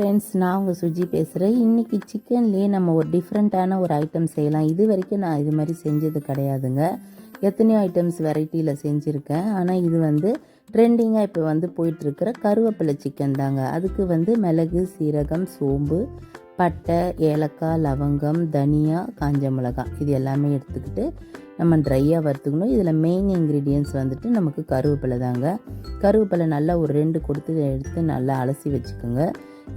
Friends நான் உங்கள் சுஜி பேசுகிறேன் இன்றைக்கி சிக்கன்லேயே நம்ம ஒரு டிஃப்ரெண்ட்டான ஒரு ஐட்டம் செய்யலாம். இது வரைக்கும் நான் இது மாதிரி செஞ்சது கிடையாதுங்க. எத்தனையோ ஐட்டம்ஸ் வெரைட்டியில் செஞ்சுருக்கேன். ஆனால் இது வந்து ட்ரெண்டிங்காக இப்போ வந்து போயிட்டுருக்கிற கருவேப்பிலை சிக்கன் தாங்க. அதுக்கு வந்து மிளகு சீரகம் சோம்பு பட்டை ஏலக்காய் லவங்கம் தனியா காஞ்ச மிளகாய் இது எல்லாமே எடுத்துக்கிட்டு நம்ம ட்ரையாக வறுத்துக்கணும். இதில் மெயின் இன்க்ரீடியன்ஸ் வந்துட்டு நமக்கு கருவேப்பிலை தாங்க. கருவேப்பிலை நல்லா ஒரு ரெண்டு கொடுத்து எடுத்து நல்லா அலசி வச்சுக்கோங்க.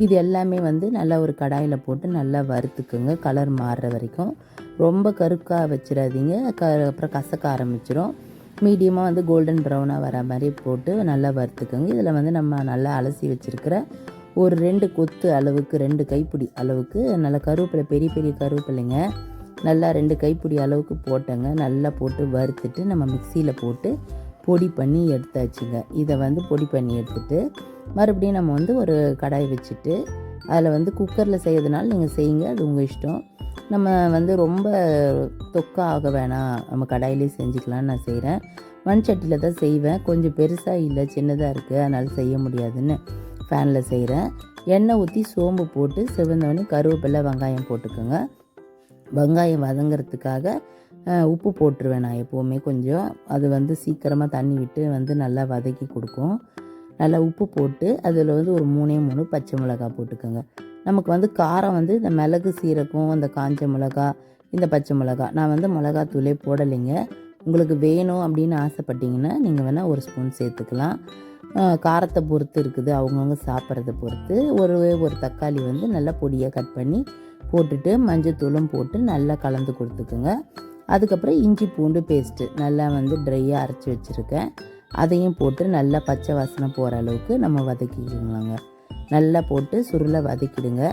இது எல்லாமே வந்து நல்லா ஒரு கடாயில் போட்டு நல்லா வறுத்துக்குங்க. கலர் மாறுற வரைக்கும். ரொம்ப கருக்காக வச்சிடாதீங்க. க அப்புறம் கசக்க ஆரம்பிச்சிடும் மீடியமாக வந்து கோல்டன் ப்ரௌனாக வர மாதிரி போட்டு நல்லா வறுத்துக்கோங்க. இதில் வந்து நம்ம நல்லா அலசி வச்சுருக்கிற ஒரு ரெண்டு கொத்து அளவுக்கு ரெண்டு கைப்பிடி அளவுக்கு நல்லா கருவேப்பிலை பெரிய பெரிய கருவேப்பிலைங்க. நல்லா ரெண்டு கைப்பிடி அளவுக்கு போட்டேங்க. நல்லா போட்டு வறுத்துட்டு நம்ம மிக்சியில் போட்டு பொடி பண்ணி எடுத்தாச்சுங்க. இதை வந்து பொடி பண்ணி எடுத்துட்டு மறுபடியும் நம்ம வந்து ஒரு கடாய் வச்சுட்டு அதில் வந்து குக்கரில் செய்யறதுனால நீங்கள் செய்யுங்க அது உங்கள் இஷ்டம். நம்ம வந்து ரொம்ப தொக்கா ஆக வேணாம். நம்ம கடாயிலே செஞ்சுக்கலாம்னு நான் செய்கிறேன் மண் சட்டியில் தான் செய்வேன். கொஞ்சம் பெருசாக இல்லை சின்னதாக இருக்குது அதனால் செய்ய முடியாதுன்னு ஃபேனில் செய்கிறேன் எண்ணெய் ஊற்றி சோம்பு போட்டு சிவந்தவொடனே கருவேப்பிலை வெங்காயம் போட்டுக்கோங்க. வெங்காயம் வதங்கிறதுக்காக உப்பு போட்டுருவேன் நான் எப்போவுமே கொஞ்சம். அது வந்து சீக்கிரமாக தண்ணி விட்டு வந்து நல்லா வதக்கி கொடுக்கும். நல்லா உப்பு போட்டு அதில் வந்து ஒரு மூணே மூணு பச்சை மிளகாய் போட்டுக்கோங்க. நமக்கு வந்து காரம் வந்து இந்த மிளகு சீரகம் அந்த காஞ்ச மிளகா இந்த பச்சை மிளகா. நான் வந்து மிளகாத்தூளே போடலைங்க. உங்களுக்கு வேணும் அப்படின்னு ஆசைப்பட்டீங்கன்னா நீங்கள் வேணால் ஒரு ஸ்பூன் சேர்த்துக்கலாம். காரத்தை பொறுத்து இருக்குது அவங்கவுங்க சாப்பிட்றத பொறுத்து. ஒரு ஒரு தக்காளி வந்து நல்லா பொடியாக கட் பண்ணி போட்டுட்டு மஞ்சத்தூளும் போட்டு நல்லா கலந்து கொடுத்துக்குங்க. அதுக்கப்புறம் இஞ்சி பூண்டு பேஸ்ட்டு நல்லா வந்து ட்ரையாக அரைச்சி வச்சுருக்கேன். அதையும் போட்டு நல்லா பச்சை வாசனை போகிற அளவுக்கு நம்ம வதக்கிக்கலாங்க. நல்லா போட்டு சுருளை வதக்கிடுங்க.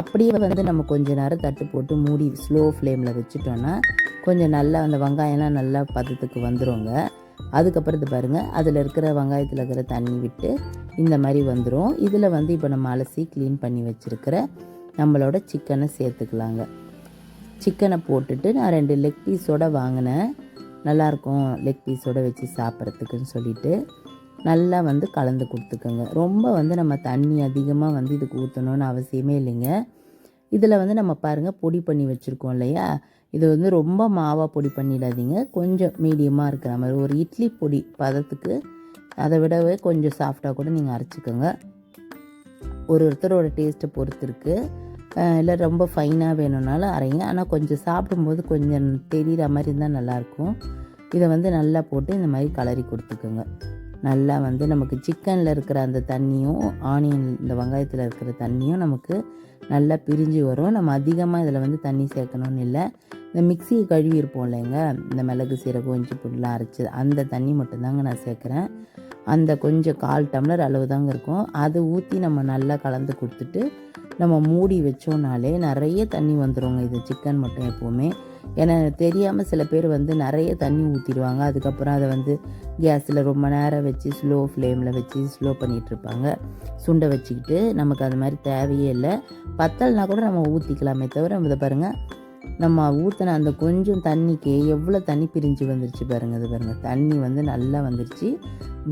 அப்படியே வந்து நம்ம கொஞ்ச நேரம் தட்டு போட்டு மூடி ஸ்லோ ஃப்ளேமில் வச்சுட்டோன்னா கொஞ்சம் நல்லா அந்த வெங்காயம்லாம் நல்லா பதத்துக்கு வந்துருங்க. அதுக்கப்புறம் இது பாருங்கள் அதில் இருக்கிற வெங்காயத்தில் இருக்கிற தண்ணி விட்டு இந்த மாதிரி வந்துடும் இதில் வந்து இப்போ நம்ம அலசி க்ளீன் பண்ணி வச்சுருக்கிற நம்மளோட சிக்கனை சேர்த்துக்கலாங்க. சிக்கனை போட்டுட்டு நான் ரெண்டு லெக் பீஸோட வாங்கினேன். நல்லாயிருக்கும் லெக் பீஸோட வச்சு சாப்பிட்றதுக்குன்னு சொல்லிட்டு நல்லா வந்து கலந்து கொடுத்துக்கோங்க. ரொம்ப வந்து நம்ம தண்ணி அதிகமாக வந்து இதுக்கு ஊற்றணும்னு அவசியமே இல்லைங்க. இதில் வந்து நம்ம பாருங்கள் பொடி பண்ணி வச்சுருக்கோம் இல்லையா? இது வந்து ரொம்ப மாவாக பொடி பண்ணிடாதீங்க. கொஞ்சம் மீடியமாக இருக்கிற மாதிரி ஒரு இட்லி பொடி பதத்துக்கு அதை விடவே கொஞ்சம் சாஃப்டாக கூட நீங்கள் அரைச்சிக்கோங்க. ஒரு ஒருத்தரோட டேஸ்ட்டை பொறுத்து இருக்குது இல்லை ரொம்ப ஃபைனாக வேணும்னாலும் அரைங்க. ஆனால் கொஞ்சம் சாப்பிடும்போது கொஞ்சம் தெரிகிற மாதிரி இருந்தால் நல்லாயிருக்கும் இதை வந்து நல்லா போட்டு இந்த மாதிரி கலரி கொடுத்துக்கோங்க. நல்லா வந்து நமக்கு சிக்கனில் இருக்கிற அந்த தண்ணியும் ஆனியன் இந்த வெங்காயத்தில் இருக்கிற தண்ணியும் நமக்கு நல்லா பிரிஞ்சு வரும். நம்ம அதிகமாக இதில் வந்து தண்ணி சேர்க்கணும்னு இல்லை. இந்த மிக்சியை கழுவி இருப்போம் இல்லைங்க. இந்த மிளகு சீரகம் இஞ்சி பூண்டுலாம் அரைச்சி அந்த தண்ணி மட்டும்தாங்க நான் சேர்க்குறேன். அந்த கொஞ்சம் கால் டம்ளர் அளவு தாங்க இருக்கும். அதை ஊற்றி நம்ம நல்லா கலந்து கொடுத்துட்டு நம்ம மூடி வச்சோம்னாலே நிறைய தண்ணி வந்துருங்க. இது சிக்கன் மட்டும் எப்போவுமே. ஏன்னா தெரியாமல் சில பேர் வந்து நிறைய தண்ணி ஊற்றிடுவாங்க அதுக்கப்புறம் அதை வந்து கேஸில் ரொம்ப நேரம் வச்சு ஸ்லோ ஃப்ளேமில் வச்சு ஸ்லோ பண்ணிகிட்ருப்பாங்க சுண்டை வச்சுக்கிட்டு நமக்கு அது மாதிரி தேவையே இல்லை. பத்தல்னா கூட நம்ம ஊற்றிக்கலாமே தவிர இதை பாருங்கள் நம்ம ஊற்றின அந்த கொஞ்சம் தண்ணிக்கு எவ்வளோ தண்ணி பிரிஞ்சு வந்துருச்சு பாருங்கள் இது பாருங்கள் தண்ணி வந்து நல்லா வந்துருச்சு.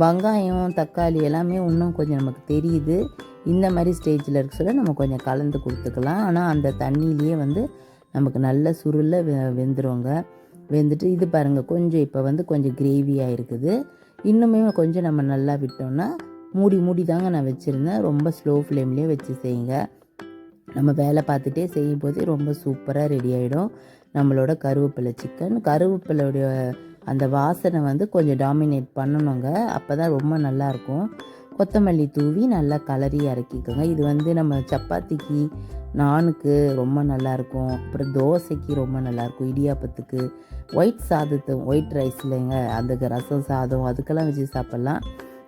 வெங்காயம் தக்காளி எல்லாமே இன்னும் கொஞ்சம் நமக்கு தெரியுது. இந்த மாதிரி ஸ்டேஜில் இருக்க சொல்ல நம்ம கொஞ்சம் கலந்து கொடுத்துக்கலாம். ஆனால் அந்த தண்ணியிலேயே வந்து நமக்கு நல்ல சுருள வெ வெந்துருங்க. வெந்துட்டு இது பாருங்கள் கொஞ்சம் இப்போ வந்து கொஞ்சம் கிரேவியாக இருக்குது. இன்னுமே கொஞ்சம் நம்ம நல்லா விட்டோம்னா மூடி மூடி தாங்க நான் வச்சுருந்தேன். ரொம்ப ஸ்லோ ஃப்ளேம்லேயே வச்சு செய்யுங்க. நம்ம வேலை பார்த்துட்டே செய்யும் போதே ரொம்ப சூப்பராக ரெடி ஆகிடும் நம்மளோட கருவேப்பிலை சிக்கன் கருவேப்பிலையுடைய அந்த வாசனை வந்து கொஞ்சம் டாமினேட் பண்ணணுங்க. அப்போ தான் ரொம்ப நல்லாயிருக்கும் கொத்தமல்லி தூவி நல்லா கலரி இறக்கிக்கோங்க. இது வந்து நம்ம சப்பாத்திக்கு நானுக்கு ரொம்ப நல்லாயிருக்கும் அப்புறம் தோசைக்கு ரொம்ப நல்லாயிருக்கும் இடியாப்பத்துக்கு. ஒயிட் சாதத்தை ஒயிட் ரைஸ் இல்லைங்க. அந்த ரசம் சாதம் அதுக்கெல்லாம் வச்சு சாப்பிட்லாம்.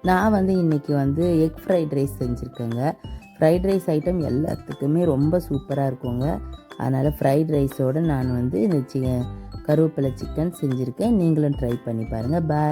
நான் வந்து இன்றைக்கி வந்து எக் ஃப்ரைட் ரைஸ் செஞ்சுருக்கேங்க. ஃப்ரைட் ரைஸ் ஐட்டம் எல்லாத்துக்குமே ரொம்ப சூப்பராக இருக்குங்க. அதனால் ஃப்ரைட் ரைஸோடு நான் வந்து இந்த சி கருவேப்பிலை சிக்கன் செஞ்சுருக்கேன். நீங்களும் ட்ரை பண்ணி பாருங்கள் பாய்